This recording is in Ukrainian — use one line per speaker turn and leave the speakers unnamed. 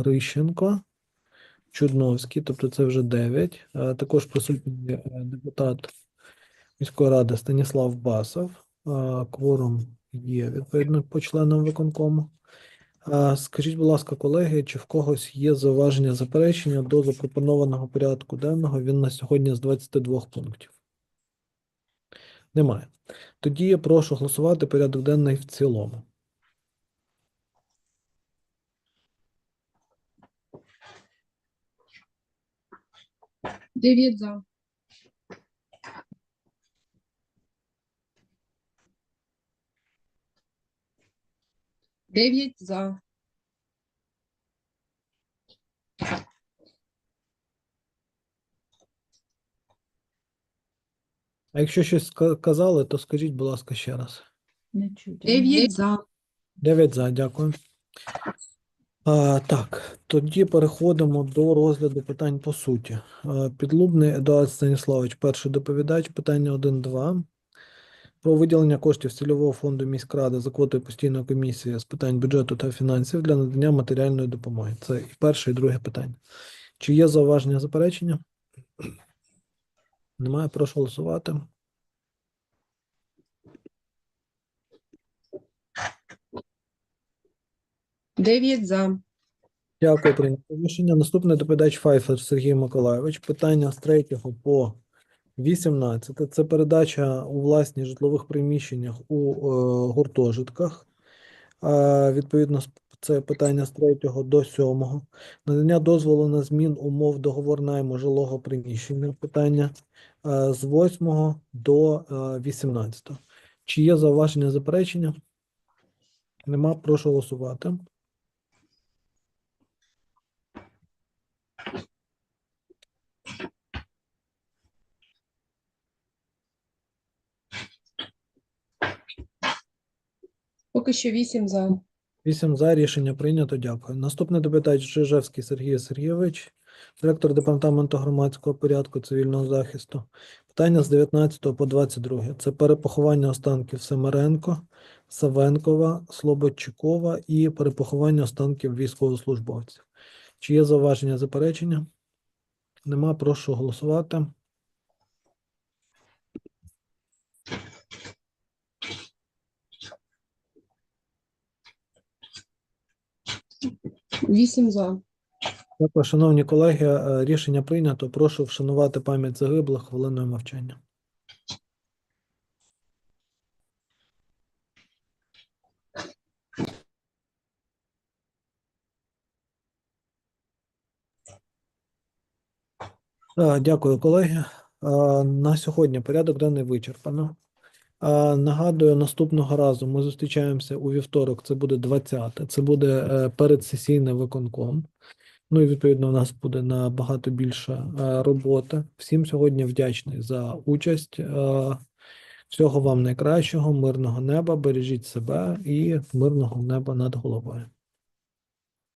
Грищенко, Чудновський, тобто це вже 9. Е, Також присутній е, депутат міської ради Станіслав Басов. Е, Кворум є відповідно по членам виконкому. Скажіть, будь ласка, колеги, чи в когось є зауваження заперечення до запропонованого порядку денного? Він на сьогодні з 22 пунктів. Немає. Тоді я прошу голосувати порядок денний в цілому.
Дев'ять за. Дев'ять за.
А якщо щось ска- казали, то скажіть, будь ласка, ще раз.
Не.
Дев'ять за.
9 за, дякую. Так, тоді переходимо до розгляду питань по суті. Підлубний Едуард Станіславович, перший доповідач, питання 1-2. Про виділення коштів цільового фонду міськради за квотою постійної комісії з питань бюджету та фінансів для надання матеріальної допомоги. Це і перше, і друге питання. Чи є зауваження заперечення? Немає, прошу голосувати.
Дев'ять за.
Дякую, прийнято рішення. Наступний доповідач Файфер Сергій Миколайович. Питання з 3 по 18. Це передача у власні житлових приміщеннях у е, гуртожитках. Е, відповідно, це питання з 3 до 7. Надання дозволу на змін умов договор найму жилого приміщення. Питання е, з 8 до е, 18. Чи є зауваження заперечення? Нема, прошу голосувати.
Поки що вісім за.
Вісім за рішення прийнято. Дякую. Наступний доповідач Жижевський Сергій Сергійович, директор департаменту громадського порядку цивільного захисту. Питання з 19 по 22. Це перепоховання останків Семеренко, Савенкова, Слободчукова і перепоховання останків військовослужбовців. Чи є зауваження заперечення? Нема. Прошу голосувати.
Вісім за.
Дякую, шановні колеги. е, Рішення прийнято. Прошу вшанувати пам'ять загиблих хвилиною мовчання. Е, Дякую, колеги. Е, На сьогодні порядок денний вичерпано. Е, Нагадую, наступного разу ми зустрічаємося у вівторок. Це буде 20. Це буде передсесійне виконком. Ну і відповідно, у нас буде набагато більше е, роботи. Всім сьогодні вдячний за участь. Е, Всього вам найкращого, мирного неба, бережіть себе і мирного неба над головою.